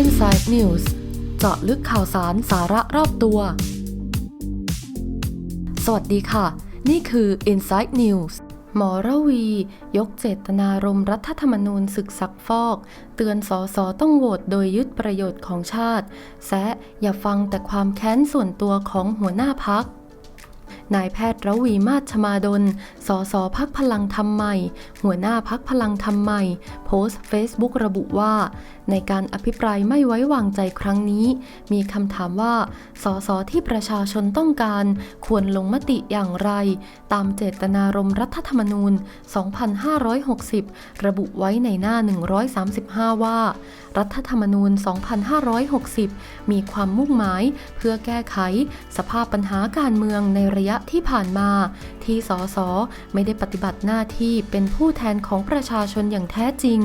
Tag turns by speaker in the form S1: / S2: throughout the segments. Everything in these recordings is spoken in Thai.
S1: Inside News เจาะลึกข่าวสารสาระรอบตัว สวัสดีค่ะ นี่คือ Inside News หมอระวี ยกเจตนารมณ์รัฐธรรมนูญศึกซักฟอก เตือนสอสอต้องโหวตโดยยึดประโยชน์ของชาติ แซะอย่าฟังแต่ความแค้นส่วนตัวของหัวหน้าพัก นายแพทย์ระวีมาศชมาดล สสพักพลังธรรมใหม่ หัวหน้าพักพลังธรรมใหม่ โพสต์เฟซบุ๊กระบุว่า ในการอภิปรายไม่ไว้วางใจครั้งนี้ มีคำถามว่า สสที่ประชาชนต้องการ ควรลงมติอย่างไร ตามเจตนารมณ์รัฐธรรมนูญ 2560 ระบุไว้ในหน้า 135 ว่า รัฐธรรมนูญ 2560 มีความมุ่งหมาย เพื่อแก้ไข สภาพปัญหาการเมืองในระยะที่ผ่านมา ที่สสไม่ได้ปฏิบัติหน้าที่เป็นผู้แทนของประชาชนอย่างแท้จริง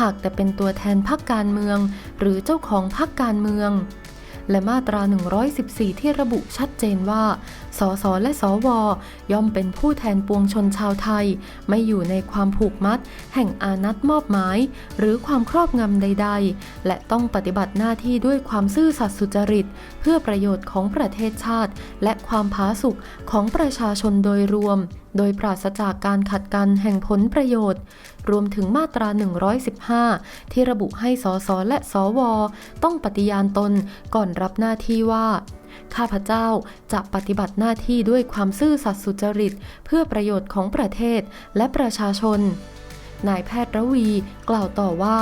S1: หากแต่เป็นตัวแทนพรรคการเมือง หรือเจ้าของพรรคการเมือง และมาตรา 114 ที่ระบุชัดเจนว่า สสและสว ย่อมเป็นผู้แทนปวงชนชาวไทย ไม่อยู่ในความผูกมัด แห่งอานัตมอบหมาย หรือความครอบงำใด ๆ และต้องปฏิบัติหน้าที่ด้วยความซื่อสัตย์สุจริต เพื่อประโยชน์ของประเทศชาติ และความผาสุกของประชาชนโดยรวม โดยปราศจากการขัดกันแห่งผลประโยชน์ รวมถึงมาตรา 115 ที่ระบุให้สสและสว ต้องปฏิญาณตนก่อนรับหน้าที่ว่า ข้าพเจ้าจะปฏิบัติหน้าที่ด้วยความซื่อสัตย์สุจริต เพื่อประโยชน์ของประเทศและประชาชน นายแพทย์ระวีกล่าวต่อว่า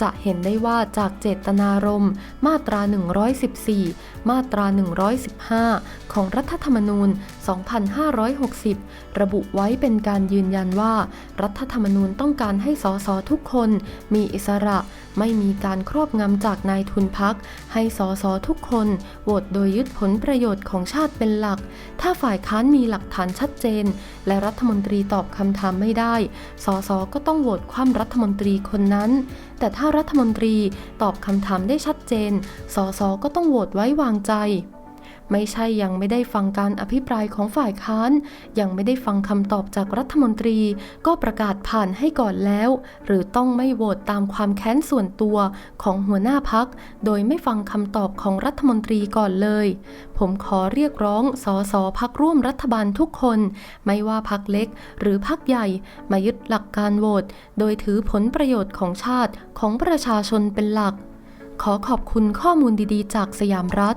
S1: จะเห็นได้ว่าจากเจตนารมณ์ มาตรา 114 มาตรา 115 ของรัฐธรรมนูญ 2560 ระบุไว้เป็นการยืนยันว่า รัฐธรรมนูญต้องการให้สสทุกคน มีอิสระ ไม่มีการครอบงำจากนายทุนพัก ให้สสทุกคนโหวตโดยยึดผลประโยชน์ของชาติเป็นหลัก ถ้าฝ่ายค้านมีหลักฐานชัดเจน และรัฐมนตรีตอบคำถามไม่ได้ สสก็ต้องโหวตคว่ำรัฐมนตรีคนนั้น แต่ถ้ารัฐมนตรีตอบคำถามได้ชัดเจน สสก็ต้องโหวตไว้วางใจ ไม่ใช่ยังไม่ได้ฟังการอภิปรายของฝ่ายค้าน ยังไม่ได้ฟังคำตอบจากรัฐมนตรี ก็ประกาศผ่านให้ก่อนแล้ว หรือต้องไม่โหวตตามความแค้นส่วนตัวของหัวหน้าพัก โดยไม่ฟังคำตอบของรัฐมนตรีก่อนเลย ผมขอเรียกร้องสอสอพักร่วมรัฐบาลทุกคน ไม่ว่าพักเล็กหรือพักใหญ่ มายึดหลักการโหวตโดยถือผลประโยชน์ของชาติของประชาชนเป็นหลัก ขอขอบคุณข้อมูลดีๆ จากสยามรัฐ